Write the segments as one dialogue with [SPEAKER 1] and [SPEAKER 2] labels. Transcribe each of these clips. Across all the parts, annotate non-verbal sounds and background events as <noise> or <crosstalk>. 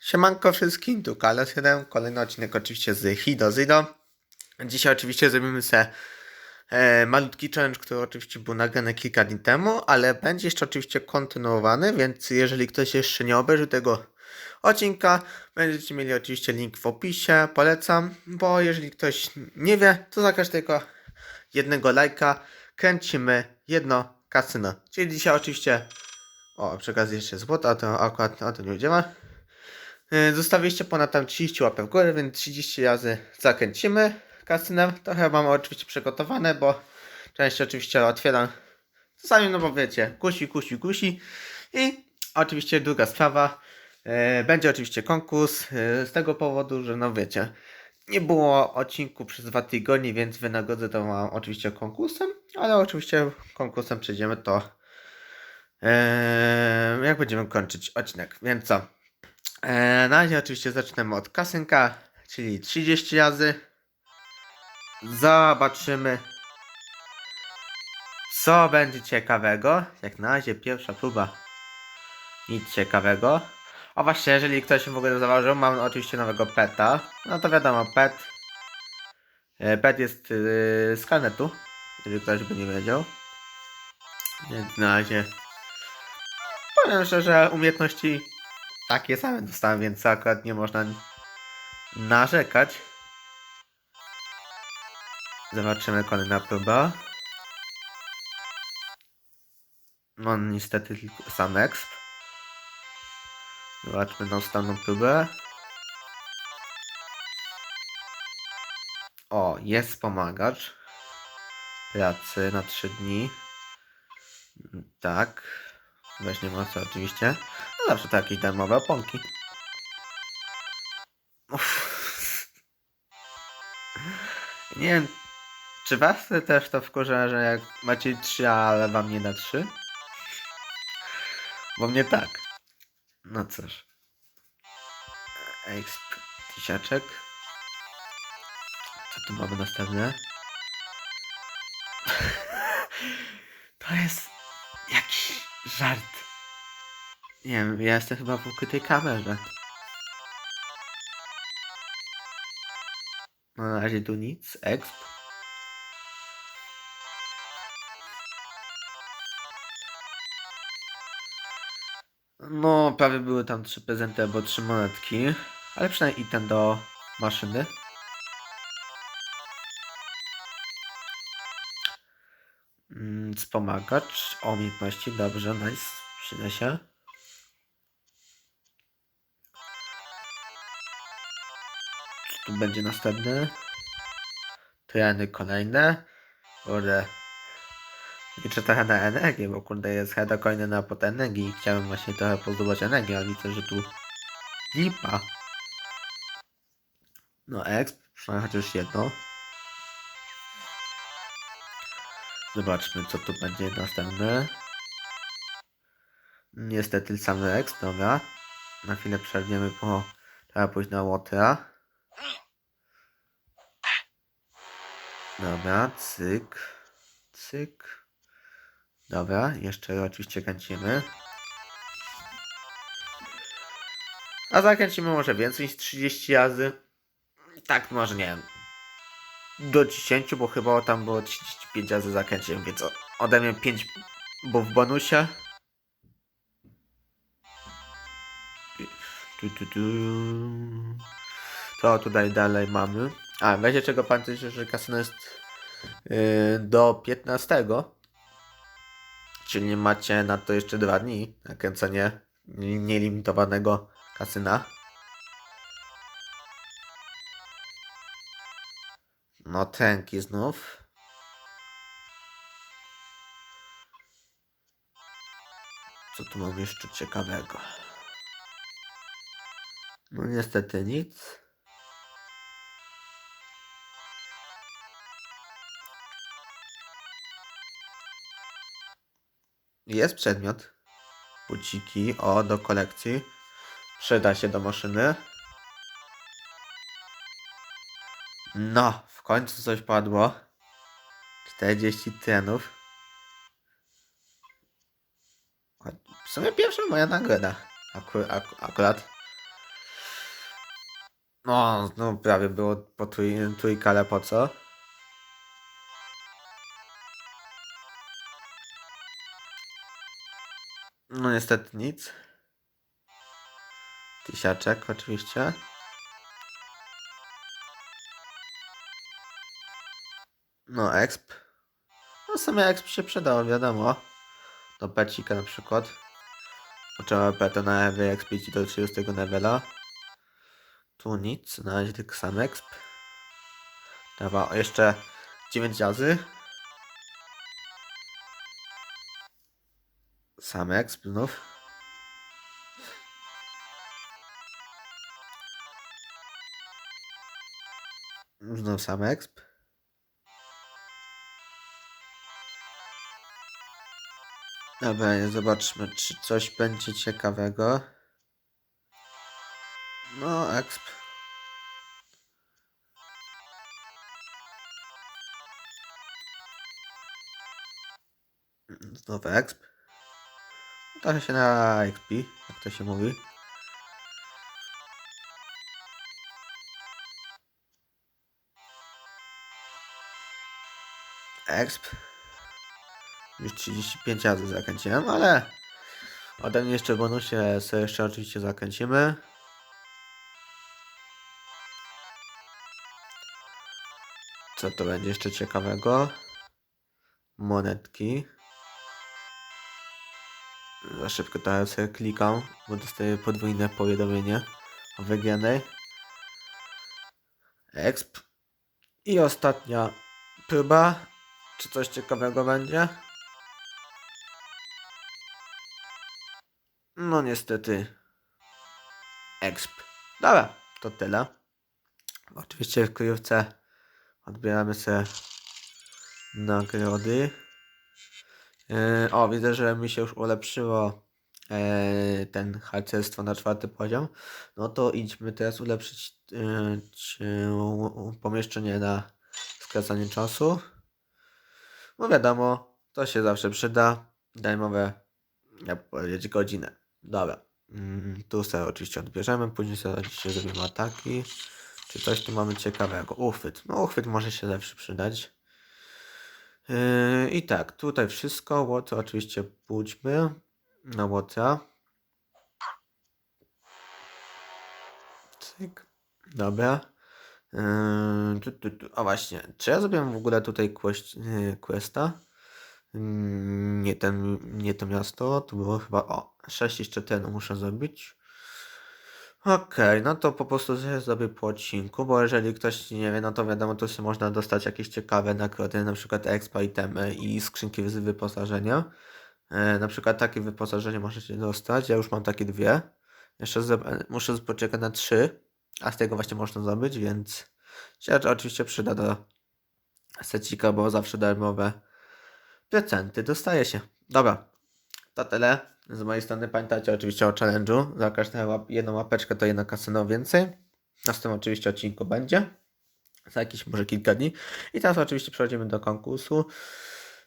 [SPEAKER 1] Siemanko wszystkim, tu Kales 1, kolejny odcinek oczywiście z Hido Zido. Dzisiaj oczywiście zrobimy sobie e, malutki challenge, który oczywiście był nagrany kilka dni temu, ale będzie jeszcze oczywiście kontynuowany, więc jeżeli ktoś jeszcze nie obejrzy tego odcinka, będziecie mieli oczywiście link w opisie, polecam, bo jeżeli ktoś nie wie, to za każdego jednego lajka kręcimy jedno kasyno. Czyli dzisiaj oczywiście, o przy jeszcze złoto, a to akurat o to nie udziela. Yy, Zostawiliście ponad tam 30 łapek w górę, więc 30 razy zakręcimy kasynem. Trochę mam oczywiście przygotowane, bo część oczywiście otwieram czasami, no bo wiecie, kusi, kusi, kusi. I oczywiście druga sprawa, yy, będzie oczywiście konkurs yy, z tego powodu, że no wiecie, nie było odcinku przez dwa tygodnie, więc wynagrodzę to wam oczywiście konkursem, ale oczywiście konkursem przejdziemy to jak będziemy kończyć odcinek, więc co? E, na razie oczywiście zaczynamy od kasynka, czyli 30 razy. Zobaczymy, co będzie ciekawego. Jak na razie pierwsza próba. Nic ciekawego. O właśnie, jeżeli ktoś w ogóle zauważył, mam oczywiście nowego peta. No to wiadomo, pet. e, Pet jest yy, z karnetu, jeżeli ktoś by nie wiedział. Więc na razie powiem szczerze, umiejętności takie same dostałem, więc akurat nie można narzekać. Zobaczymy kolejna próba. No niestety tylko sam exp. Zobaczmy następną próbę. O, jest wspomagacz. Pracy na 3 dni. Tak. Weź ma co oczywiście. Zawsze to jakieś darmowe oponki. Uff. Nie wiem, czy was też to wkurza, że jak macie 3, ale wam nie da 3? Bo mnie tak. No cóż. Exp tisiaczek. Co tu mamy następne? <laughs> To jest jakiś żart. Nie wiem, ja jestem chyba w ukrytej kamerze. No, na razie tu nic. Exp. No, prawie były tam trzy prezenty albo trzy monetki. Ale przynajmniej ten do maszyny. Mm, Wspomagacz umiejętności, dobrze, nice, przyda się. Tu będzie następny? Treny kolejne. Kurde. Liczę trochę na energię, bo kurde jest heada coiny na pot energii i chciałem właśnie trochę pozdobyć energię, ale widzę, że tu lipa. No exp, przynajmniej chociaż jedno. Zobaczmy, co tu będzie następne. Niestety samy exp, dobra. Na chwilę przerwiemy, bo trzeba pójść na łotra. Dobra, cyk, cyk. Dobra, jeszcze oczywiście kręcimy. A zakręcimy może więcej niż 30 razy. Tak, może nie wiem. Do 10, bo chyba tam było 35 razy zakręciłem, więc ode mnie 5 było w bonusie. To tutaj dalej mamy. A, wiecie czego pamiętajcie, że kasyno jest yy, do 15. Czyli macie na to jeszcze dwa dni na kręcenie nielimitowanego kasyna. No tenki znów. Co tu mam jeszcze ciekawego? No niestety nic. Jest przedmiot. Buciki. O, do kolekcji. Przyda się do maszyny. No, w końcu coś padło. 40 trenów. A W sumie pierwsza moja nagroda. Aku, aku, akurat. No, no prawie było po trój, trójka, ale po co? No niestety nic. Tysiaczek oczywiście. No exp. No same exp się przydało, wiadomo. Do pecika na przykład. Trzeba petę na wyekspić do 30 levela. Tu nic, na razie tylko sam exp. Dobra, jeszcze 9 razy. Sam exp znów. Znów sam exp. Dobra, zobaczmy, czy coś będzie ciekawego. No, exp. Znowu exp. Trochę się na XP, jak to się mówi. Exp. Już 35 razy zakręciłem, ale ode mnie jeszcze bonusie sobie jeszcze oczywiście zakręcimy. Co to będzie jeszcze ciekawego? Monetki. Za szybko teraz sobie klikam, bo dostaję podwójne powiadomienie o. Exp. I ostatnia próba. Czy coś ciekawego będzie? No niestety. Exp. Dobra, to tyle. Oczywiście w kryjówce odbieramy sobie nagrody. Yy, o, widzę, że mi się już ulepszyło yy, ten harcerstwo na czwarty poziom. No to idźmy teraz ulepszyć ci- pomieszczenie na skracanie czasu. No wiadomo, to się zawsze przyda. Dajmowe, jak powiedzieć, godzinę. Dobra. Mm, tu sobie oczywiście odbierzemy, później sobie zrobimy ataki. Czy coś tu mamy ciekawego? Uchwyt. No uchwyt może się zawsze przydać. Yy, I tak, tutaj wszystko. Łotra oczywiście pójdźmy na łotra. Cyk. Dobra. Yy, tu, tu, tu. A właśnie, czy ja zrobiłem w ogóle tutaj quest, yy, questa? Mm, Nie, ten, nie to miasto, to było chyba, o, 6 jeszcze ten muszę zrobić. Okej, no to po prostu sobie zrobię po odcinku, bo jeżeli ktoś nie wie, no to wiadomo, tu się można dostać jakieś ciekawe nagrody, na przykład expa itemy i skrzynki z wyposażenia. E, na przykład takie wyposażenie możecie dostać, ja już mam takie dwie. Jeszcze zro- muszę poczekać na trzy, a z tego właśnie można zdobyć, więc się oczywiście przyda do secika, bo zawsze darmowe prezenty dostaje się. Dobra, to tyle. Z mojej strony pamiętajcie oczywiście o challenge'u. Za każdą łap jedną łapeczkę to jedna kasyno więcej. Na tym oczywiście odcinku będzie. Za jakieś może kilka dni. I teraz oczywiście przechodzimy do konkursu.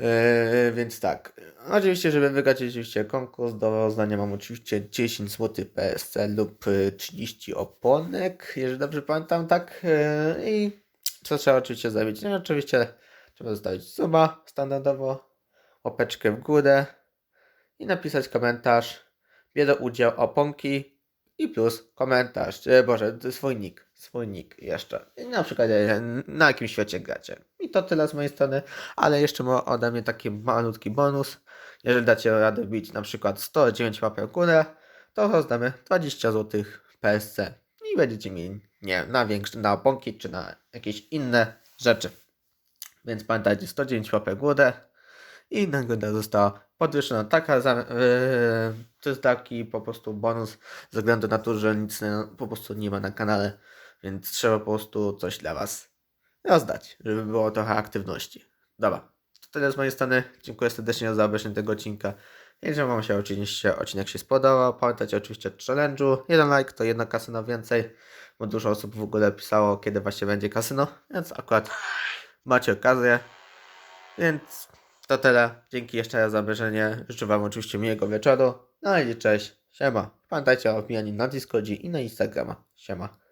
[SPEAKER 1] Yy, więc tak, oczywiście, żeby wygrać oczywiście konkurs, do rozdania mam oczywiście 10 zł PSC lub y, 30 oponek, jeżeli dobrze pamiętam, tak. Yy, I co trzeba oczywiście zrobić? No, oczywiście trzeba zostawić suba standardowo, łapeczkę w górę i napisać komentarz. Bierę udział oponki i plus komentarz. E, Boże, swój nick. Swój nick jeszcze. I na przykład e, na jakim świecie gracie. I to tyle z mojej strony, ale jeszcze ode mnie taki malutki bonus. Jeżeli dacie radę wbić na przykład 109 łapek w górę, to rozdamy 20 zł PSC. I będziecie mieli, nie na większe, na oponki czy na jakieś inne rzeczy. Więc pamiętajcie, 109 łapek w górę i nagroda została podwyższona. Taka za, yy, to jest taki po prostu bonus ze względu na to, że nic po prostu nie ma na kanale, więc trzeba po prostu coś dla Was rozdać, żeby było trochę aktywności. Dobra, to tyle z mojej strony. Dziękuję serdecznie za obejrzenie tego odcinka. Jeżeli Wam się oczywiście odcinek się spodobał, pamiętajcie oczywiście o challenge'u. Jeden like to jedna kasyno więcej, bo dużo osób w ogóle pisało, kiedy właśnie będzie kasyno, więc akurat macie okazję. Więc to tyle. Dzięki jeszcze raz za obejrzenie. Życzę Wam oczywiście miłego wieczoru. No i cześć. Siema. Pamiętajcie o wbijaniu na Discordzie i na Instagrama. Siema.